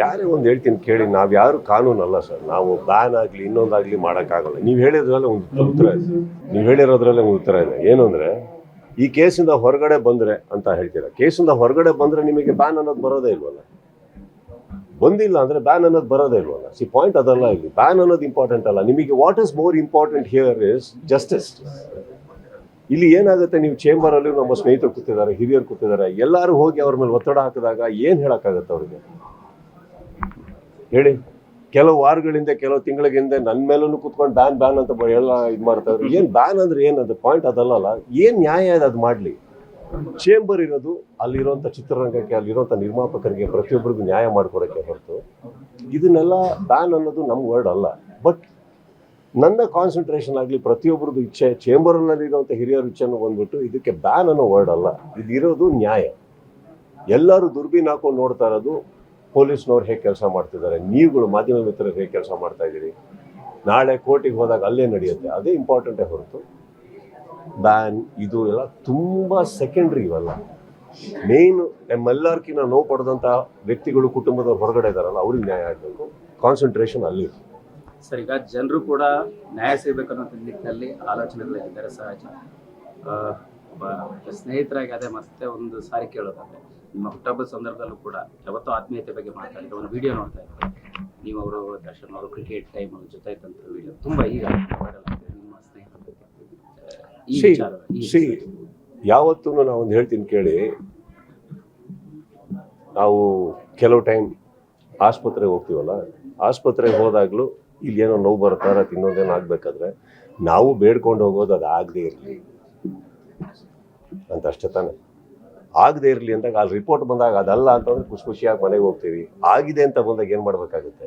ಯಾರೇ ಒಂದು ಹೇಳ್ತೀನಿ ಕೇಳಿ, ನಾವು ಯಾರು ಕಾನೂನಲ್ಲ ಸರ್. ನಾವು ಬ್ಯಾನ್ ಆಗಲಿ, ಇನ್ನೊಂದಾಗಲಿ ಮಾಡೋಕ್ಕಾಗಲ್ಲ. ನೀವು ಹೇಳಿದ್ರಲ್ಲೇ ಒಂದು ಉತ್ತರ ಇದೆ. ನೀವು ಹೇಳಿರೋದ್ರಲ್ಲೇ ಒಂದು ಉತ್ತರ ಇದೆ. ಏನು ಅಂದರೆ, ಈ ಕೇಸಿಂದ ಹೊರಗಡೆ ಬಂದರೆ ಅಂತ ಹೇಳ್ತೀರಾ? ಕೇಸಿಂದ ಹೊರಗಡೆ ಬಂದರೆ ನಿಮಗೆ ಬ್ಯಾನ್ ಅನ್ನೋದು ಬರೋದೇ ಇಲ್ವಲ್ಲ? ಬಂದಿಲ್ಲ ಅಂದರೆ ಬ್ಯಾನ್ ಅನ್ನೋದು ಬರೋದೇ ಇಲ್ವಲ್ಲ? ಸಿ ಪಾಯಿಂಟ್ ಅದಲ್ಲ ಇಲ್ಲಿ. ಬ್ಯಾನ್ ಅನ್ನೋದು ಇಂಪಾರ್ಟೆಂಟ್ ಅಲ್ಲ. ನಿಮಗೆ what is more important here is justice ಇಲ್ಲಿ ಏನಾಗುತ್ತೆ, ನೀವು ಚೇಂಬರಲ್ಲಿ ನಮ್ಮ ಸ್ನೇಹಿತರು ಕೂತಿದ್ದಾರೆ, ಹಿರಿಯರು ಕೂತಿದ್ದಾರೆ, ಎಲ್ಲರೂ ಹೋಗಿ ಅವ್ರ ಮೇಲೆ ಒತ್ತಡ ಹಾಕಿದಾಗ ಏನು ಹೇಳೋಕ್ಕಾಗತ್ತೆ ಅವ್ರಿಗೆ? ಹೇಳಿ. ಕೆಲವು ವಾರಗಳಿಂದ, ಕೆಲವು ತಿಂಗಳ ಹಿಂದೆ ನನ್ನ ಮೇಲೂ ಕುತ್ಕೊಂಡು ಬ್ಯಾನ್ ಬ್ಯಾನ್ ಅಂತ ಎಲ್ಲ ಇದು ಮಾಡ್ತಾರೆ ಏನು ಬ್ಯಾನ್ ಅಂದ್ರೆ ಏನದು ಪಾಯಿಂಟ್ ಅದಲ್ಲಲ್ಲ ಏನು ನ್ಯಾಯ ಅದು ಮಾಡಲಿ. ಚೇಂಬರ್ ಇರೋದು ಅಲ್ಲಿರೋಂಥ ಚಿತ್ರರಂಗಕ್ಕೆ ಅಲ್ಲಿರೋಂಥ ನಿರ್ಮಾಪಕರಿಗೆ, ಪ್ರತಿಯೊಬ್ಬರಿಗೂ ನ್ಯಾಯ ಮಾಡಿಕೊಡೋಕ್ಕೆ ಹೊರತು ಇದನ್ನೆಲ್ಲ ಬ್ಯಾನ್ ಅನ್ನೋದು ನಮ್ಮ ವರ್ಡ್ ಅಲ್ಲ. ಬಟ್ ನನ್ನ ಕಾನ್ಸಂಟ್ರೇಷನ್ ಆಗಲಿ ಪ್ರತಿಯೊಬ್ಬರದ್ದು ಇಚ್ಛೆ ಚೇಂಬರ್ನಲ್ಲಿ ಇರುವಂಥ ಹಿರಿಯರ ಇಚ್ಛೆನೂ ಬಂದ್ಬಿಟ್ಟು ಇದಕ್ಕೆ ಬ್ಯಾನ್ ಅನ್ನೋ ವರ್ಡ್ ಅಲ್ಲ. ಇದಿರೋದು ನ್ಯಾಯ. ಎಲ್ಲರೂ ದುರ್ಬೀನ್ ಹಾಕೊಂಡು ನೋಡ್ತಾ ಇರೋದು ಪೊಲೀಸ್ನವ್ರು ಹೇಗೆ ಕೆಲಸ ಮಾಡ್ತಿದ್ದಾರೆ? ನೀವುಗಳು ಮಾಧ್ಯಮ ಮಿತ್ರರು ಹೇಗೆ ಕೆಲಸ ಮಾಡ್ತಾ ಇದ್ದೀರಿ? ನಾಳೆ ಕೋರ್ಟಿಗೆ ಹೋದಾಗ ಅಲ್ಲೇ ನಡೆಯುತ್ತೆ. ಅದೇ ಇಂಪಾರ್ಟೆಂಟೇ ಹೊರತು. ಬ್ಯಾನ್, ಇದು ಎಲ್ಲ ತುಂಬ ಸೆಕೆಂಡ್ರಿ ಇವೆಲ್ಲ. ಮೇನ್ ನಮ್ಮೆಲ್ಲರ್ಕಿನ್ನ ನೋವು ಪಡೆದಂಥ ವ್ಯಕ್ತಿಗಳು ಕುಟುಂಬದವ್ರು ಹೊರಗಡೆ ಇದ್ದಾರಲ್ಲ ಅವ್ರಿಗೆ ನ್ಯಾಯ ಆಗಬೇಕು. ಕಾನ್ಸಂಟ್ರೇಷನ್ ಅಲ್ಲಿ ಸರ್, ಈಗ ಜನರು ಕೂಡ ನ್ಯಾಯ ಸಿಗಬೇಕನ್ನೋ ನಿಟ್ಟಿನಲ್ಲಿ ಆಲೋಚನೆಗಳಿದ್ದಾರೆ ಸಹಜ ಒಬ್ಬ ಸ್ನೇಹಿತರಾಗಿ ಅದೇ ಮತ್ತೆ ಒಂದು ಸಾರಿ ಕೇಳೋದಾದ್ರೆ ನಿಮ್ಮ ಹುಟ್ಟಹಬ್ಬದ ಸಂದರ್ಭದಲ್ಲೂ ಕೂಡ ಯಾವತ್ತೂ ಆತ್ಮೀಯತೆ ಬಗ್ಗೆ ಮಾತಾಡಿದ್ರೆ ಒಂದು ವಿಡಿಯೋ ನೋಡ್ತಾ ಇದ್ದೆ. ನೀವು ಅವರು ದರ್ಶನ್ ಅವರು ಕ್ರಿಕೆಟ್ ಟೈಮ್ ಜೊತೆ ಇದ್ದಂಥ ವಿಡಿಯೋ ತುಂಬಾ ಈಗ ನಿಮ್ಮ ಸ್ನೇಹಿತರ ಬಗ್ಗೆ ಯಾವತ್ತೂ ನಾವು ಒಂದು ಹೇಳ್ತೀನಿ ಕೇಳಿ ನಾವು ಕೆಲವು ಟೈಮ್ ಆಸ್ಪತ್ರೆಗೆ ಹೋಗ್ತೀವಲ್ಲ ಆಸ್ಪತ್ರೆಗೆ ಹೋದಾಗಲೂ ಇಲ್ಲಿ ಏನೋ ನೋವು ಬರುತ್ತಾರ ತಿನ್ನೋದೇನೋ ಆಗ್ಬೇಕಾದ್ರೆ ನಾವು ಬೇಡ್ಕೊಂಡು ಹೋಗೋದು ಅದು ಆಗದೇ ಇರಲಿ. ಅಂತ ಅಷ್ಟೇ ತಾನೆ. ಆಗದೆ ಇರಲಿ ಅಂದಾಗ ಅಲ್ಲಿ ರಿಪೋರ್ಟ್ ಬಂದಾಗ ಅದಲ್ಲ ಅಂತಂದ್ರೆ ಖುಷಿ ಖುಷಿಯಾಗಿ ಮನೆಗೆ ಹೋಗ್ತೀವಿ. ಆಗಿದೆ ಅಂತ ಬಂದಾಗ ಏನು ಮಾಡಬೇಕಾಗುತ್ತೆ?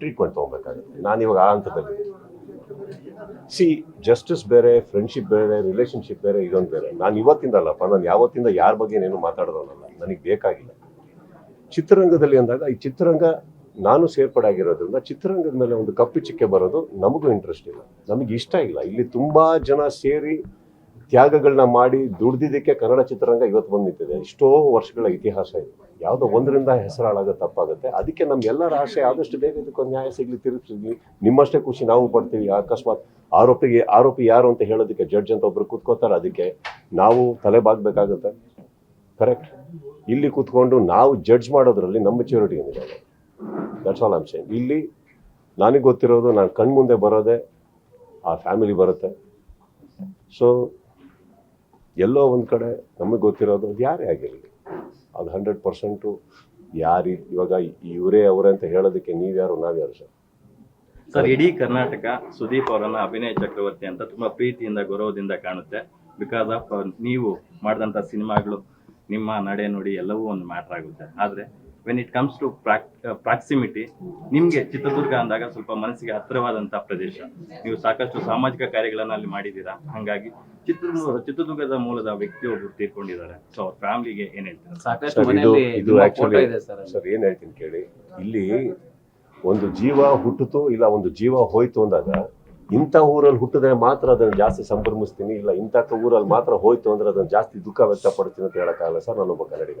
ಟ್ರೀಟ್ಮೆಂಟ್ ತೊಗೊಬೇಕಾಗುತ್ತೆ. ನಾನು ಇವಾಗ ಆ ಹಂತದಲ್ಲಿ ಸಿ ಜಸ್ಟಿಸ್ ಬೇರೆ ಫ್ರೆಂಡ್ಶಿಪ್ ಬೇರೆ ರಿಲೇಶನ್ಶಿಪ್ ಬೇರೆ, ಇದೊಂದು ಬೇರೆ. ನಾನು ಇವತ್ತಿಂದ ಅಲ್ಲಪ್ಪ ನಾನು ಯಾವತ್ತಿಂದ ಯಾರ ಬಗ್ಗೆ ಏನು ಮಾತಾಡೋದಲ್ಲ. ನನಗೆ ಬೇಕಾಗಿಲ್ಲ. ಚಿತ್ರರಂಗದಲ್ಲಿ ಅಂದಾಗ ಈ ಚಿತ್ರರಂಗ ನಾನು ಸೇರ್ಪಡೆ ಆಗಿರೋದ್ರಿಂದ ಚಿತ್ರರಂಗದ ಮೇಲೆ ಒಂದು ಕಪ್ಪು ಚಿಕ್ಕೆ ಬರೋದು ನಮಗೂ ಇಂಟ್ರೆಸ್ಟ್ ಇಲ್ಲ. ನಮಗೆ ಇಷ್ಟ ಇಲ್ಲ. ಇಲ್ಲಿ ತುಂಬ ಜನ ಸೇರಿ ತ್ಯಾಗಗಳನ್ನ ಮಾಡಿ ದುಡ್ದಿದ್ದಕ್ಕೆ ಕನ್ನಡ ಚಿತ್ರರಂಗ ಇವತ್ತು ಬಂದು ನಿಂತಿದೆ ಎಷ್ಟೋ ವರ್ಷಗಳ ಇತಿಹಾಸ ಇದೆ. ಯಾವುದೋ ಒಂದರಿಂದ ಹೆಸರಾಳಾಗ ತಪ್ಪಾಗುತ್ತೆ. ಅದಕ್ಕೆ ನಮ್ಗೆಲ್ಲರ ಆಸೆ ಆದಷ್ಟು ಬೇಗ ಇದಕ್ಕೊಂದು ನ್ಯಾಯ ಸಿಗಲಿ, ತಿರುಗಿಸಿದ್ವಿ. ನಿಮ್ಮಷ್ಟೇ ಖುಷಿ ನಾವು ಪಡ್ತೀವಿ. ಅಕಸ್ಮಾತ್ ಆರೋಪಿಗೆ, ಆರೋಪಿ ಯಾರು ಅಂತ ಹೇಳೋದಕ್ಕೆ ಜಡ್ಜ್ ಅಂತ ಒಬ್ರು ಕೂತ್ಕೋತಾರೆ ಅದಕ್ಕೆ ನಾವು ತಲೆ ಬಾಗ್ಬೇಕಾಗುತ್ತೆ ಕರೆಕ್ಟ್ ಇಲ್ಲಿ ಕೂತ್ಕೊಂಡು ನಾವು ಜಡ್ಜ್ ಮಾಡೋದ್ರಲ್ಲಿ ನಮ್ಮ ಮೆಚ್ಯೂರಿಟಿ ಏನಿದೆ ದಟ್ಸ್ ಆಲ್ ಆಮ್ ಇಲ್ಲಿ ನನಗೆ ಗೊತ್ತಿರೋದು, ನಾನು ಕಣ್ಮುಂದೆ ಬರೋದೇ, ಆ ಫ್ಯಾಮಿಲಿ ಬರುತ್ತೆ. ಸೊ ಎಲ್ಲೋ ಒಂದು ಕಡೆ ನಮಗೆ ಗೊತ್ತಿರೋದು ಅದು ಯಾರೇ ಆಗಿರಲಿ. ಅದು ಹಂಡ್ರೆಡ್ ಪರ್ಸೆಂಟು ಯಾರು ಇವಾಗ ಇವರೇ ಅವರೇ ಅಂತ ಹೇಳೋದಕ್ಕೆ ನೀವ್ಯಾರು, ನಾವ್ಯಾರು ಸರ್? ಸರ್, ಇಡೀ ಕರ್ನಾಟಕ ಸುದೀಪ್ ಅವರನ್ನ ಅಭಿನಯ ಚಕ್ರವರ್ತಿ ಅಂತ ತುಂಬಾ ಪ್ರೀತಿಯಿಂದ, ಗೌರವದಿಂದ ಕಾಣುತ್ತೆ. ಬಿಕಾಸ್ ಆಫ್ ನೀವು ಮಾಡಿದಂಥ ಸಿನಿಮಾಗಳು, ನಿಮ್ಮ ನಡೆ ನುಡಿ ಎಲ್ಲವೂ ಒಂದು ಮ್ಯಾಟ್ರ್ ಆಗುತ್ತೆ. ಆದ್ರೆ when it comes to proximity ನಿಮ್ಗೆ ಚಿತ್ರದುರ್ಗ ಅಂದಾಗ ಸ್ವಲ್ಪ ಮನಸ್ಸಿಗೆ ಹತ್ತಿರವಾದಂತಹ ಪ್ರದೇಶ. ನೀವು ಸಾಕಷ್ಟು ಸಾಮಾಜಿಕ ಕಾರ್ಯಗಳನ್ನ ಅಲ್ಲಿ ಮಾಡಿದ್ದೀರಾ? ಹಂಗಾಗಿ ಚಿತ್ರದುರ್ಗ ಚಿತ್ರದುರ್ಗದ ಮೂಲದ ವ್ಯಕ್ತಿ ಒಬ್ರು ತೀರ್ಕೊಂಡಿದ್ದಾರೆ ಸೊ ಅವ್ರ ಫ್ಯಾಮಿಲಿಗೆ ಏನ್ ಹೇಳ್ತಾರೆ? ಸಾಕಷ್ಟು ಸರ್ ಇದು ಮನೆಯಲ್ಲಿ ಇದು ಆಕ್ಚುಲಿ ಸರ್ ಸರ್ ಏನು ಹೇಳ್ತೀನಿ ಕೇಳಿ. ಇಲ್ಲಿ ಒಂದು ಜೀವ ಹುಟ್ಟಿತು ಇಲ್ಲ ಒಂದು ಜೀವ ಹೋಯ್ತು ಅಂದಾಗ ಇಂಥ ಊರಲ್ಲಿ ಹುಟ್ಟಿದ್ರೆ ಮಾತ್ರ ಅದನ್ನು ಜಾಸ್ತಿ ಸಂಭ್ರಮಿಸ್ತೀನಿ ಇಲ್ಲ ಇಂಥ ಊರಲ್ಲಿ ಮಾತ್ರ ಹೋಯ್ತು ಅಂದ್ರೆ ಅದನ್ನು ಜಾಸ್ತಿ ದುಃಖ ವ್ಯಕ್ತಪಡ್ತೀನಿ ಅಂತ ಹೇಳೋಕ್ಕಾಗಲ್ಲ ಸರ್ ನಾನೊಬ್ಬ ಕನ್ನಡಿಗ.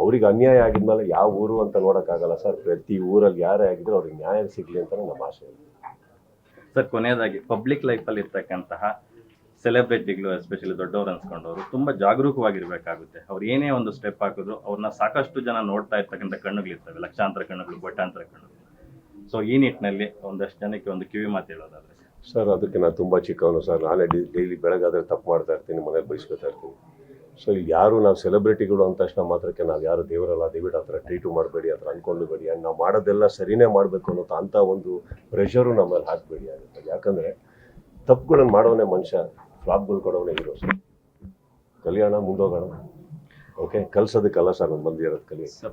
ಅವ್ರಿಗೆ ಅನ್ಯಾಯ ಆಗಿದ್ಮೇಲೆ ಯಾವ ಊರು ಅಂತ ನೋಡೋಕ್ಕಾಗಲ್ಲ ಸರ್. ಪ್ರತಿ ಊರಲ್ಲಿ ಯಾರೇ ಆಗಿದ್ರು ಅವ್ರಿಗೆ ನ್ಯಾಯ ಸಿಗಲಿ ಅಂತ ನಮ್ಮ ಆಶೆ ಇದೆ ಸರ್ ಕೊನೆಯದಾಗಿ ಪಬ್ಲಿಕ್ ಲೈಫಲ್ಲಿ ಇರ್ತಕ್ಕಂತಹ ಸೆಲೆಬ್ರಿಟಿಗಳು ಎಸ್ಪೆಷಲಿ ದೊಡ್ಡವರು ಅನ್ಸ್ಕೊಂಡವರು ತುಂಬಾ ಜಾಗರೂಕವಾಗಿರ್ಬೇಕಾಗುತ್ತೆ. ಅವ್ರು ಏನೇ ಒಂದು ಸ್ಟೆಪ್ ಹಾಕಿದ್ರು ಅವ್ರನ್ನ ಸಾಕಷ್ಟು ಜನ ನೋಡ್ತಾ ಇರ್ತಕ್ಕಂಥ ಕಣ್ಣುಗಳಿರ್ತವೆ ಲಕ್ಷಾಂತರ ಕಣ್ಣುಗಳು ಬಟ್ಟಾಂತರ ಕಣ್ಣುಗಳು. ಸೊ ಈ ನಿಟ್ಟಿನಲ್ಲಿ ಒಂದಷ್ಟು ಜನಕ್ಕೆ ಒಂದು ಕಿವಿ ಮಾತು ಹೇಳೋದಾದ್ರೆ ಸರ್. ಅದಕ್ಕೆ ನಾನು ತುಂಬ ಚಿಕ್ಕವನು ಸರ್. ನಾನೇ ಡೈಲಿ ಬೆಳಗಾದ್ರೆ ತಪ್ಪು ಮಾಡ್ತಾ ಇರ್ತೀನಿ ಮನೇಲಿ ಬಯಸ್ಕೊತಾ ಇರ್ತೀನಿ. ಸೊ ಇಲ್ಲಿ ಯಾರು ನಾವು ಸೆಲೆಬ್ರಿಟಿಗಳು ಅಂದ ತಕ್ಷಣ ಮಾತ್ರಕ್ಕೆ ನಾವು ಯಾರು ದೇವರಲ್ಲ, ದಯವಿಟ್ಟು ಆ ಥರ ಟ್ರೀಟು ಮಾಡಬೇಡಿ, ಆ ಥರ ಅಂದ್ಕೊಂಡ್ಬೇಡಿ ನಾವು ಮಾಡೋದೆಲ್ಲ ಸರಿನೇ ಮಾಡಬೇಕು ಅನ್ನೋ ಅಂಥ ಒಂದು ಪ್ರೆಷರು ನಮ್ಮಲ್ಲಿ ಹಾಕಬೇಡಿ ಆಗುತ್ತೆ. ಯಾಕಂದರೆ ತಪ್ಪುಗಳನ್ನು ಮಾಡೋನೇ ಮನುಷ್ಯ ಫ್ಲಾಪ್ಗಳು ಕೊಡೋನೇ ಇರೋ ಸರ್ ಕಲಿಯೋಣ ಮುಂದೋಗೋಣ. ಓಕೆ ಕಲ್ಸೋದಕ್ಕಲ್ಲ ಸರ್ ನಾನು ಬಂದಿರೋದು ಕಲಿ.